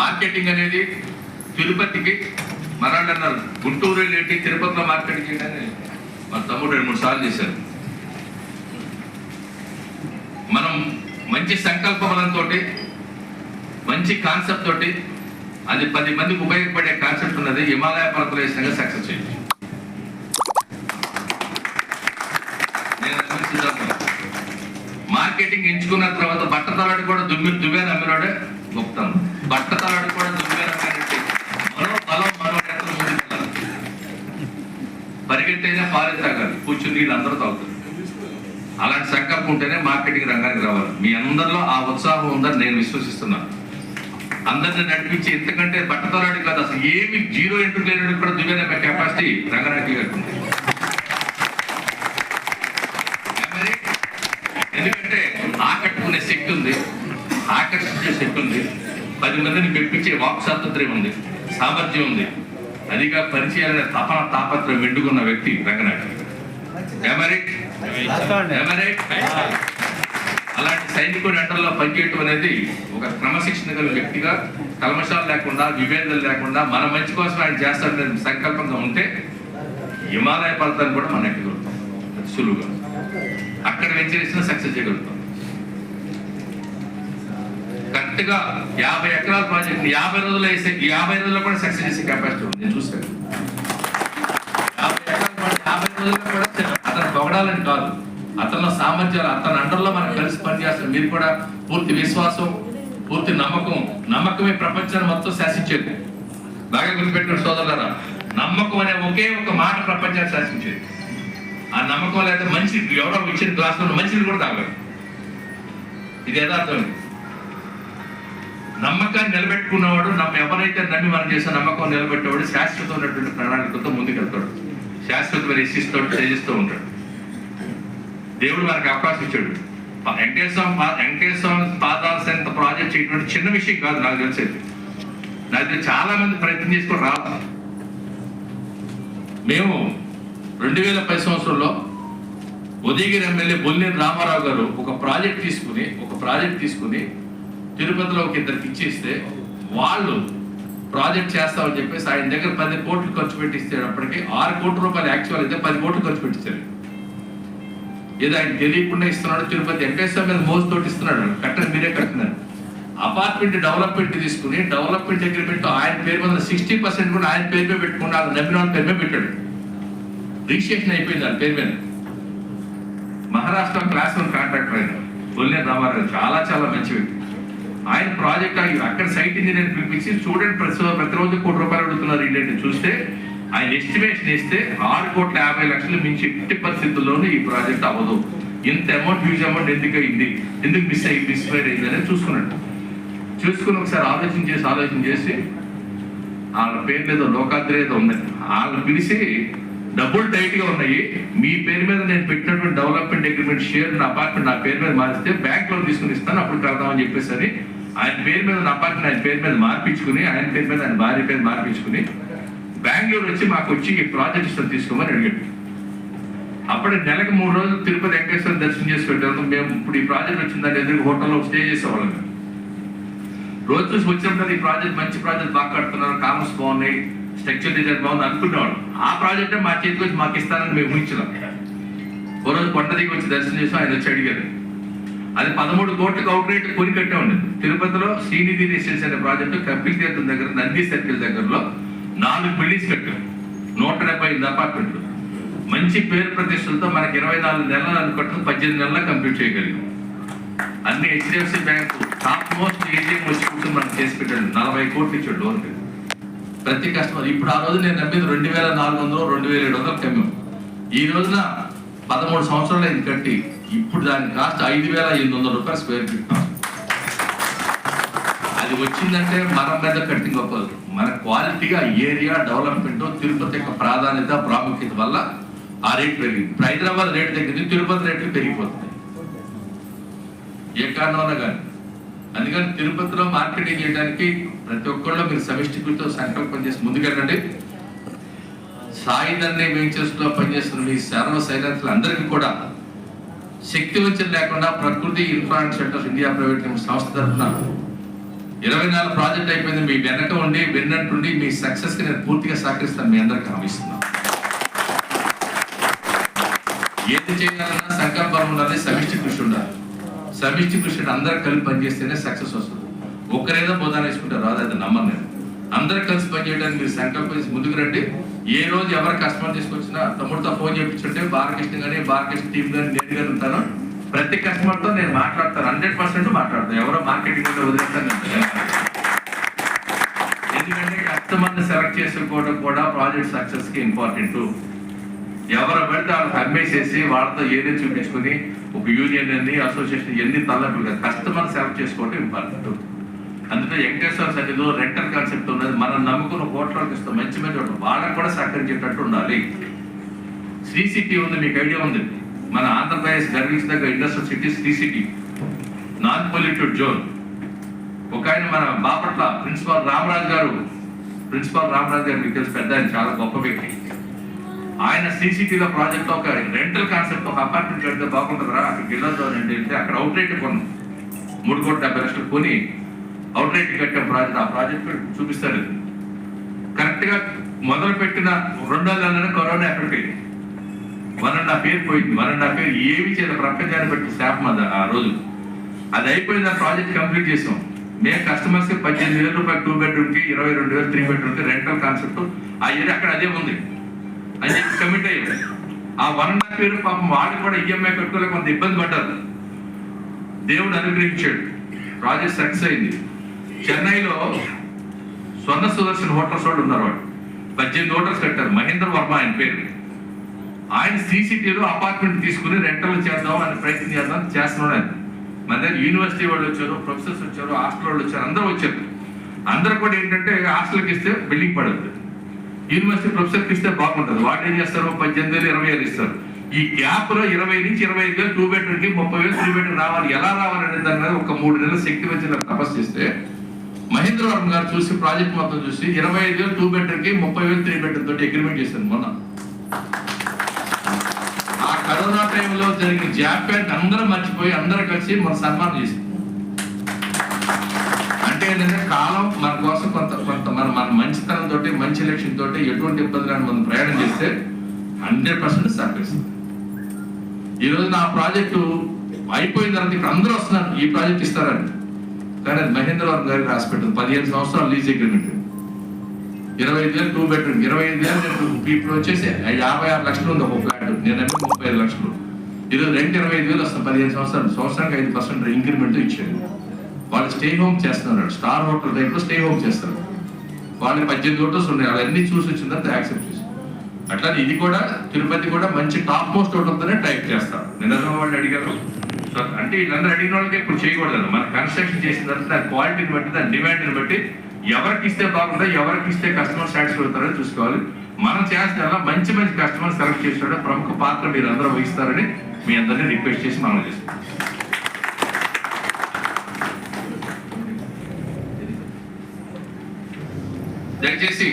Marketing అనేది తిరుపతికి మరాడు అన్నారు. గుంటూరు వెళ్ళి తిరుపతిలో మార్కెటింగ్ చేయడానికి మా తమ్ముడు రెండు మూడు సార్లు చేశారు. మనం మంచి సంకల్ప బలంతో మంచి కాన్సెప్ట్ తోటి అది పది మందికి ఉపయోగపడే కాన్సెప్ట్ ఉన్నది హిమాలయ పర్వతలేశంగా సక్సెస్ చేయొచ్చు. మార్కెటింగ్ ఎంచుకున్న తర్వాత బట్ట తలాడు కూడా దుమ్మి దువ్వే నమ్మినాడే. గొప్పతనం బట్ట తలడు కూడా దువ్వే నమ్మినట్టు బలం మనో ఎక్కడ ముందుకెళ్ళాలి తాగాలి కూర్చుని నీళ్ళు అందరూ తాగుతారు. అలాంటి సంకల్పం ఉంటేనే మార్కెటింగ్ రంగానికి రావాలి. మీ అందరిలో ఆ ఉత్సాహం ఉందని నేను విశ్వసిస్తున్నాను. అందరిని నడిపించి ఎంతకంటే బట్టతలాడి కాదు అసలు ఏమి జీరో ఎంట్రీ లేని కూడా దువ్వే కెపాసిటీ రంగారెడ్డి గారికి ఉంది మరి ఎందుకంటే ఆకట్టుకునే శక్తి ఉంది ఆకర్షించే శక్తి ఉంది పది మందిని మెప్పించే వాక్ స్వాతంత్ర్యం ఉంది సామర్థ్యం ఉంది. అదిగా పరిచయాలనే తపన తాపత్రం వెండుకున్న వ్యక్తి ఎమరిక్ ఎమరిక్ అలాంటి సైనికుడి అంటల్లో పనిచేయటం అనేది ఒక క్రమశిక్షణ గల వ్యక్తిగా కల్మషాలు లేకుండా విభేదాలు లేకుండా మన మంచి కోసం ఆయన చేస్తాడనే సంకల్పంగా ఉంటే హిమాలయ పర్వతాన్ని కూడా మనం ఎక్కగలుగుతాం సులువుగా. అక్కడ వెంచరేసిన సక్సెస్ చేయగలుగుతాం. కరెక్ట్గా యాభై ఎకరాల ప్రాజెక్ట్ యాభై రోజులు వేసే యాభై రోజుల్లో కూడా సక్సెస్ చేసే కెపాసిటీ ఉంది. నేను చూస్తాను యాభై రోజుల్లో కూడా అతను పొగడాలని కాదు. అతనిలో సామర్థ్యాలు అతని అండర్లో మనం కలిసి పనిచేస్తాం. మీరు కూడా పూర్తి విశ్వాసం పూర్తి నమ్మకం నమ్మకమే ప్రపంచాన్ని మొత్తం శాసించేది. బాగా గుర్తుపెట్టిన సోదరులారా. నమ్మకం అనే ఒకే ఒక మాట ప్రపంచాన్ని శాసించేది. ఆ నమ్మకం లేదా మంచి ఎవరో ఇచ్చిన గ్లాసులో మంచిని కూడా తాగలేదు ఇది యథార్థమైంది. నమ్మకాన్ని నిలబెట్టుకున్నవాడు నమ్మ ఎవరైతే నమ్మి మనం చేసే నమ్మకం నిలబెట్టేవాడు శాశ్వతమైనటువంటి ప్రణాళికతో ముందుకెళ్తాడు. శాశ్వతమైన ఇష్టిస్తాడు తేజిస్తూ ఉంటాడు. దేవుడు మనకు అవకాశం ఇచ్చాడు. వెంకటేశ్వర వెంకటేశ్వర పాదాల సెంత ప్రాజెక్ట్ చేయడం చిన్న విషయం కాదు నాకు తెలిసేది. నాకు చాలా మంది ప్రయత్నం చేసుకుని రావాలి మేము రెండు వేల పది సంవత్సరంలో ఉదయగిరి ఎమ్మెల్యే బొల్లేని రామారావు గారు ఒక ప్రాజెక్ట్ తీసుకుని ఒక ప్రాజెక్ట్ తీసుకుని తిరుపతిలో ఒక ఇద్దరికి ఇచ్చేస్తే వాళ్ళు ప్రాజెక్ట్ చేస్తామని చెప్పేసి ఆయన దగ్గర పది కోట్లు ఖర్చు పెట్టిస్తేటప్పటికి ఆరు కోట్ల రూపాయలు యాక్చువల్ అయితే పది కోట్లు ఖర్చు పెట్టించారు ఏదో ఆయన తెలియకుండా ఇస్తున్నాడు తిరుపతి వెంకటేశ్వర మీద మోజుతోటి ఇస్తున్నాడు. కట్టని మీరే కట్టినారు అపార్ట్మెంట్ డెవలప్మెంట్ తీసుకుని డెవలప్మెంట్ అగ్రిమెంట్ ఆయన పేరు మీద సిక్స్టీ పర్సెంట్ కూడా ఆయన పేరు మీద పెట్టుకుని ఆయన నమ్మిన వాళ్ళ పేరు మీద పెట్టాడు. రిజిస్ట్రేషన్ అయిపోయింది ఆయన పేరు మీద. మహారాష్ట్ర క్లాస్ వన్ కాంట్రాక్టర్ ఆయన బొల్లేని రామారావు చాలా చాలా మంచి వ్యక్తి. ఆయన ప్రాజెక్ట్ అక్కడ సైట్ ఇంజనీర్ పిలిపించి చూడండి ప్రతి ప్రతిరోజు కోటి రూపాయలు అడుగుతున్నారు ఏంటంటే చూస్తే ఆయన ఎస్టిమేషన్ ఇస్తే ఆరు కోట్ల యాభై లక్షలు మించి ఎట్టి పరిస్థితుల్లోనూ ఈ ప్రాజెక్ట్ అవ్వదు. ఇంత అమౌంట్ హ్యూజ్ అమౌంట్ ఎందుకు అయింది? ఎందుకు మిస్ అయ్యి మిస్ఫైర్ అయింది? అనేది చూసుకున్నాడు. చూసుకుని ఒకసారి ఆలోచన చేసి ఆలోచన చేసి వాళ్ళ పేరు మీద లోకాద్రి ఏదో ఉంది. వాళ్ళని పిలిచి డబ్బులు టైట్గా ఉన్నాయి. మీ పేరు మీద నేను పెట్టినటువంటి డెవలప్మెంట్ అగ్రిమెంట్ షేర్ నా అపార్ట్మెంట్ నా పేరు మీద మారిస్తే బ్యాంక్ లోన్ తీసుకుని ఇస్తాను అప్పుడు కడదామని చెప్పేసి అని ఆయన పేరు మీద ఉన్న అపార్ట్మెంట్ ఆయన పేరు మీద మార్పించుకుని ఆయన పేరు మీద ఆయన భార్య పేరు మార్పించుకుని బెంగళూరు వచ్చి మాకు వచ్చి ఈ ప్రాజెక్ట్ ఇస్తాను తీసుకోమని అడిగాడు. అప్పుడు నెలకు మూడు రోజులు తిరుపతి వెంకటేశ్వర దర్శనం చేసి పెట్టాము మేము ఇప్పుడు ఈ ప్రాజెక్ట్ వచ్చిందని ఎదురు హోటల్లో స్టే చేసేవాళ్ళం రోజు చూసి వచ్చినప్పుడు ఈ ప్రాజెక్ట్ మంచి ప్రాజెక్ట్ బాగా కడుతున్నారు కామర్స్ బాగున్నాయి స్ట్రక్చర్ డిజైన్ బాగుంది అనుకునేవాడు ఆ ప్రాజెక్టే మా చేతికి వచ్చి మాకు ఇస్తానని మేము ఊహించినాం ఓ రోజు కొండ దిగి వచ్చి దర్శనం చేసాం ఆయన వచ్చి అడిగారు. అది పదమూడు కోట్లకు అవుట్ రేట్ కొని కట్టే ఉండేది తిరుపతిలో శ్రీనిధి రెసిడెన్స్ అనే ప్రాజెక్టు కపిల్ తీర్థం దగ్గర నంది సర్కిల్ దగ్గరలో నాలుగు బిల్డింగ్స్ కట్టాం నూట డెబ్బై ఐదు అపార్ట్మెంట్లు మంచి పేరు ప్రతిష్టలతో మనకి ఇరవై నాలుగు నెలలు అనుకుంటుంది పద్దెనిమిది నెలల్లో కంప్లీట్ చేయగలిగాం. అన్ని HDFC bank top most ATM వచ్చి మనం చేసి పెట్టాడు నలభై కోట్లు ఇచ్చాడు లోన్ ప్రతి కస్టమర్ ఇప్పుడు ఆ రోజు నేను నమ్మింది రెండు వేల నాలుగు వందలు రెండు వేల ఏడు వందలు కమ్మాం. ఈ రోజున పదమూడు సంవత్సరాలు అయింది కట్టి. ఇప్పుడు దాని కాస్ట్ ఐదు వేల ఎనిమిది వందల రూపాయలు స్క్వేర్ ఫీట్ అది వచ్చిందంటే మన మీద కట్టింగ్ ఒక మన క్వాలిటీగా ఏరియా డెవలప్మెంట్ తిరుపతి యొక్క ప్రాధాన్యత ప్రాముఖ్యత వల్ల ఆ రేట్ పెరిగింది. ఇప్పుడు హైదరాబాద్ రేట్ తగ్గింది తిరుపతి రేట్లు పెరిగిపోతుంది. ఏ కారణంలో కానీ అందుకని తిరుపతిలో మార్కెటింగ్ చేయడానికి ప్రతి ఒక్కళ్ళు మీరు సమిష్టితో సంకల్పం చేసి ముందుకెళ్ళండి. సాయుధాన్ని వెంచర్స్లో పనిచేస్తున్న మీ సర్వ సైలెన్స్లు అందరికీ కూడా శక్తి వంచన లేకుండా ప్రకృతి ఇన్ఫ్రాస్ట్రక్చర్ ఇండియా ప్రైవేట్ లిమిటెడ్ సంస్థ తరఫున ఇరవై నాలుగు ప్రాజెక్ట్ అయిపోయింది. మీ వెనక ఉండి విన్నట్టుండి మీ సక్సెస్కి నేను పూర్తిగా సహకరిస్తాను. మీ అందరికి హామీస్తున్నాను. ఏది చేయాలన్నా సంకల్పం ఉండాలి సమిష్టి కృషి ఉండాలి. సమిష్టి కృషి అందరూ కలిపి పనిచేస్తేనే సక్సెస్ వస్తుంది. ఒక్కరేదో బోధన వేసుకుంటారు రాదు అది నమ్మను నేను. అందరూ కలిసి పనిచేయడానికి మీరు సంకల్పం ముందుకు రండి. ఏ రోజు ఎవరు కస్టమర్ తీసుకొచ్చినా తమ్ముడితో ఫోన్ చేయించుంటే బాలకృష్ణ కానీ బాలకృష్ణ టీం కానీ నేను కానీ ఉంటాను. ప్రతి కస్టమర్తో నేను మాట్లాడతాను. హండ్రెడ్ పర్సెంట్ మాట్లాడతాను. ఎవరో మార్కెటింగ్ అంటే వదిలేస్తాను ఎందుకంటే కస్టమర్ని సెలెక్ట్ చేసుకోవడం కూడా ప్రాజెక్ట్ సక్సెస్కి ఇంపార్టెంట్. ఎవరు పెడితే వాళ్ళకి అమ్మేసేసి వాళ్ళతో ఏదో చూపించుకుని ఒక యూనియన్ అని అసోసియేషన్ ఎన్ని తల్లట్లు కస్టమర్ సెలెక్ట్ చేసుకోవడం ఇంపార్టెంట్. అందుకే వెంకటేశ్వర సన్నిధిలో రెంటల్ కాన్సెప్ట్ ఉన్నది. మనం నమ్ముకున్న హోటల్కి ఇస్తాం మంచి మంచి వాళ్ళకు కూడా సహకరించేటట్టు ఉండాలి. శ్రీ సిటీ ఉంది మీకు ఐడియా ఉంది. మన ఆంధ్రప్రదేశ్ గర్వించదగ్గ industrial city Sri city non polluted zone. ఒక ఆయన మన బాపట్ల ప్రిన్సిపాల్ రామరాజు గారు ప్రిన్సిపాల్ రామరాజు గారు మీకు తెలిసి పెద్ద ఆయన చాలా గొప్ప వ్యక్తి. ఆయన సీసీటీలో ప్రాజెక్ట్ ఒక రెంటల్ కాన్సెప్ట్ ఒక అపార్ట్మెంట్ కడితే బాగుంటుందిరా అక్కడికి వెళ్ళొద్దు అని వెళ్తే అక్కడ అవుట్ రేట్ కొన్నాం. మూడు కోట్ల డెబ్బై లక్షలు కొని అవుట్లైట్ కట్టే ప్రాజెక్ట్ ఆ ప్రాజెక్ట్ చూపిస్తారు. కరెక్ట్గా మొదలు పెట్టిన రెండో నెలలోనే కరోనా ఎక్కడికి పోయింది వన్ అండ్ హాఫ్ ఇయర్ పోయింది. వన్ అండ్ హాఫ్ ఇయర్ ఏమి చేయాలి ప్రపంచాన్ని బట్టి శాపం అది ఆ రోజు. అది అయిపోయింది. ఆ ప్రాజెక్ట్ కంప్లీట్ చేసాం. మేము కస్టమర్స్కి పద్దెనిమిది వేల రూపాయలు టూ బెడ్రూమ్కి ఇరవై రెండు వేలు త్రీ బెడ్రూమ్కి రెంటల్ కాన్సెప్ట్ ఆ ఇయర్ అక్కడ అదే ఉంది. అని చెప్పి కమిట్ అయ్యారు ఆ వన్ అండ్ హాఫ్ ఇయర్ పాపం వాళ్ళు కూడా ఈఎంఐ కట్టుకోలేక కొంత ఇబ్బంది పడ్డారు. దేవుడు అనుగ్రహించాడు. ప్రాజెక్ట్ సక్సెస్ అయింది. చెన్నైలో స్వర్ణ సుదర్శన్ హోటల్స్ వాళ్ళు ఉన్నారు వాళ్ళు. పద్దెనిమిది హోటల్స్ కట్టారు. మహేంద్ర వర్మ ఆయన పేరు. ఆయన సీసీటీలో అపార్ట్మెంట్ తీసుకుని రెంటల్ చేద్దాం అని ప్రయత్నం చేద్దాం చేస్తున్నాడు ఆయన. మన దగ్గర యూనివర్సిటీ వాళ్ళు వచ్చారు ప్రొఫెసర్స్ వచ్చారు హాస్టల్ వాళ్ళు వచ్చారు అందరూ వచ్చారు. అందరూ కూడా ఏంటంటే హాస్టల్కి ఇస్తే బిల్డింగ్ పడద్దు యూనివర్సిటీ ప్రొఫెసర్కి ఇస్తే బాగుంటుంది వాడు ఏం చేస్తారు? పద్దెనిమిది వేలు ఇరవై వేలు ఇస్తారు. ఈ గ్యాప్లో ఇరవై నుంచి ఇరవై ఐదు వేలు టూ బెడ్రూమ్కి ముప్పై వేలు త్రీ బెడ్రూమ్ రావాలి. ఎలా రావాలనే దాని మీద ఒక మూడు నెలల శక్తి వచ్చిన తపస్సు చేస్తే మహేంద్రవరం గారు చూసి ప్రాజెక్ట్ మొత్తం చూసి ఇరవై ఐదు వేలు టూ బెడ్రూమ్కి ముప్పై వేలు త్రీ బెడ్రూమ్ తోటి అగ్రిమెంట్ చేశాను మొన్న. ఆ కరోనా టైంలో జరిగిన జాప్యాన్ని అందరూ మర్చిపోయి అందరూ కలిసి మన సన్మానం చేసింది అంటే ఏంటంటే కాలం మన కోసం కొంత కొంత మన మన మంచితనం తోటి మంచి లక్ష్యం తోటి ఎటువంటి ఇబ్బంది రాని మనం ప్రయాణం చేస్తే హండ్రెడ్ పర్సెంట్ సక్సెస్ ఈ రోజు నా ప్రాజెక్టు అయిపోయిన తర్వాత ఇక్కడ అందరూ వస్తున్నారు ఈ ప్రాజెక్ట్ ఇస్తారని. కానీ అది మహేంద్రవరం గారికి హాస్పిటల్ పదిహేను సంవత్సరాలు లీజ్ అగ్రిమెంట్ ఇరవై ఐదు వేలు టూ బెడ్రూమ్ ఇరవై ఐదు వేలు నేను ఇప్పుడు వచ్చేసి. యాభై ఆరు లక్షలు ఉంది ఒక ఫ్లాట్ నేను అంటే ముప్పై ఐదు లక్షలు. ఈరోజు రెంట్ ఇరవై ఐదు వేలు వస్తుంది పదిహేను సంవత్సరాలు. సంవత్సరానికి ఐదు పర్సెంట్ ఇంక్రిమెంట్ ఇచ్చాడు. వాళ్ళు స్టే హోమ్ చేస్తున్నారు. స్టార్ హోటల్ టైప్లో స్టే హోమ్ చేస్తారు. వాళ్ళు పద్దెనిమిది హోటల్స్ ఉన్నాయి. అవన్నీ చూసి వచ్చిన తర్వాత యాక్సెప్ట్ చేసి అట్లా ఇది కూడా తిరుపతి కూడా మంచి టాప్ మోస్ట్ హోటల్తోనే టైప్ చేస్తారు. నిన్న వాళ్ళు అడిగారు. సో అంటే వీళ్ళందరూ అడిగిన వాళ్ళకి ఇప్పుడు చేయకూడదు మన కన్స్ట్రక్షన్ చేసిన తర్వాత దాని క్వాలిటీని బట్టి దాని డిమాండ్ని బట్టి ఎవరికి ఇస్తే బాగుంటుందో ఎవరికి ఇస్తే కస్టమర్ సాటిస్ఫై అవుతారో చూసుకోవాలి. మనం చేసిన మంచి మంచి కస్టమర్ సెలెక్ట్ చేసిన ప్రముఖ పాత్ర మీరు అందరూ వహిస్తారని మీ అందరినీ రిక్వెస్ట్ చేసి మనం చేస్తాం దయచేసి